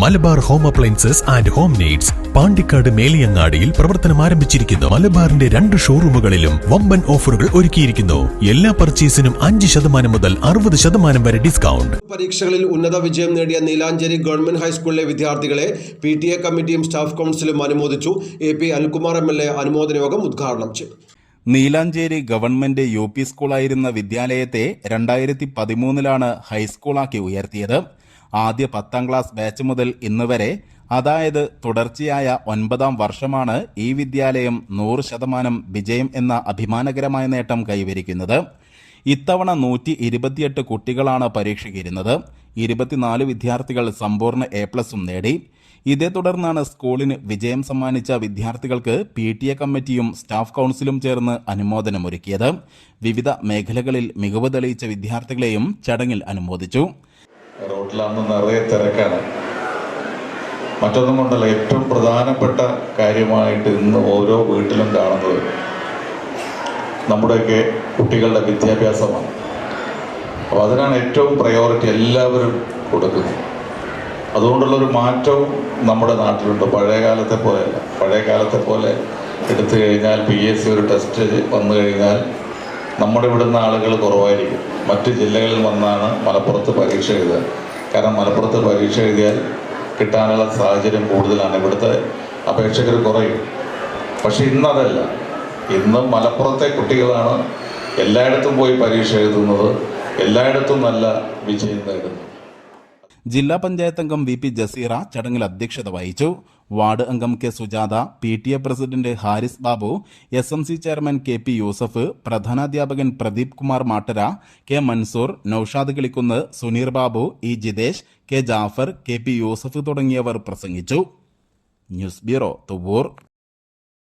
Malabar home appliances and home needs Pandikkad മേലിയങ്ങാടിയിൽ പ്രവർത്തനം ആരംഭിച്ചിരിക്കുന്നു. മലബാറിന്റെ രണ്ട് ഷോറൂമുകളിലും വമ്പൻ ഓഫറുകൾ ഒരുക്കിയിരിക്കുന്നു. എല്ലാ പർച്ചേസിനും അഞ്ച് ശതമാനം മുതൽ അറുപത് ശതമാനം വരെ ഡിസ്കൗണ്ട്. പരീക്ഷകളിൽ ഉന്നത വിജയം നേടിയ നീലാഞ്ചേരി ഗവൺമെന്റ് ഹൈസ്കൂളിലെ വിദ്യാർത്ഥികളെ പി ടി എ കമ്മിറ്റിയും സ്റ്റാഫ് കൗൺസിലും അനുമോദിച്ചു. A P Anilkumar M L A അനുമോദന യോഗം ഉദ്ഘാടനം ചെയ്തു. നീലാഞ്ചേരി ഗവൺമെന്റ് യു പി സ്കൂളായിരുന്ന വിദ്യാലയത്തെ രണ്ടായിരത്തി പതിമൂന്നിലാണ് ഹൈസ്കൂളാക്കി ഉയർത്തിയത്. ആദ്യ പത്താം ക്ലാസ് ബാച്ച് മുതൽ ഇന്ന് വരെ. അതായത് തുടർച്ചയായ ഒൻപതാം വർഷമാണ് ഈ വിദ്യാലയം നൂറ് ശതമാനം വിജയം എന്ന അഭിമാനകരമായ നേട്ടം കൈവരിക്കുന്നത്. ഇത്തവണ നൂറ്റി ഇരുപത്തിയെട്ട് കുട്ടികളാണ് പരീക്ഷയ്ക്കിരുന്നത്. ഇരുപത്തിനാല് വിദ്യാർത്ഥികൾ സമ്പൂർണ എ പ്ലസും നേടി. ഇതേ തുടർന്നാണ് സ്കൂളിന് വിജയം സമ്മാനിച്ച വിദ്യാർത്ഥികൾക്ക് പി ടി എ കമ്മിറ്റിയും സ്റ്റാഫ് കൗൺസിലും ചേർന്ന് അനുമോദനമൊരുക്കിയത്. വിവിധ മേഖലകളിൽ മികവ് തെളിയിച്ച വിദ്യാർത്ഥികളെയും ചടങ്ങിൽ അനുമോദിച്ചു. റോഡിലന്ന് നിറയെ തിരക്കാണ്. മറ്റൊന്നും കൊണ്ടല്ല ഏറ്റവും പ്രധാനപ്പെട്ട കാര്യമായിട്ട് ഇന്ന് ഓരോ വീട്ടിലും കാണുന്നത് നമ്മുടെയൊക്കെ കുട്ടികളുടെ വിദ്യാഭ്യാസമാണ്. അപ്പോൾ അതിനാണ് ഏറ്റവും പ്രയോറിറ്റി എല്ലാവരും കൊടുക്കുന്നത്. അതുകൊണ്ടുള്ളൊരു മാറ്റവും നമ്മുടെ നാട്ടിലുണ്ട്. പഴയ കാലത്തെ പോലെയല്ല. പഴയ കാലത്തെ പോലെ എടുത്തു കഴിഞ്ഞാൽ പി എസ് സി ഒരു ടെസ്റ്റ് വന്നു കഴിഞ്ഞാൽ നമ്മുടെ ഇവിടുന്ന് ആളുകൾ കുറവായിരിക്കും. മറ്റ് ജില്ലകളിൽ വന്നാണ് മലപ്പുറത്ത് പരീക്ഷ എഴുതുക. കാരണം മലപ്പുറത്ത് പരീക്ഷ എഴുതിയാൽ കിട്ടാനുള്ള സാഹചര്യം കൂടുതലാണ്. ഇവിടുത്തെ അപേക്ഷകർ കുറയും. പക്ഷെ ഇന്നതല്ല. ഇന്ന് മലപ്പുറത്തെ കുട്ടികളാണ് എല്ലായിടത്തും പോയി പരീക്ഷ എഴുതുന്നത്. എല്ലായിടത്തും നല്ല വിജയം നേടുന്നത്. ജില്ലാ പഞ്ചായത്ത് അംഗം വി പി ജസീറ ചടങ്ങിൽ അധ്യക്ഷത വഹിച്ചു. വാർഡ് അംഗം K Sujatha P T A president Haris Babu S M C chairman K P Yusuf പ്രധാനാധ്യാപകൻ Pradeep Kumar Mattara K Mansoor Naushad Kilikkunnu Suneer Babu E Jithesh K Jafar K P Yusuf തുടങ്ങിയവർ പ്രസംഗിച്ചു. News bureau Thuvvur.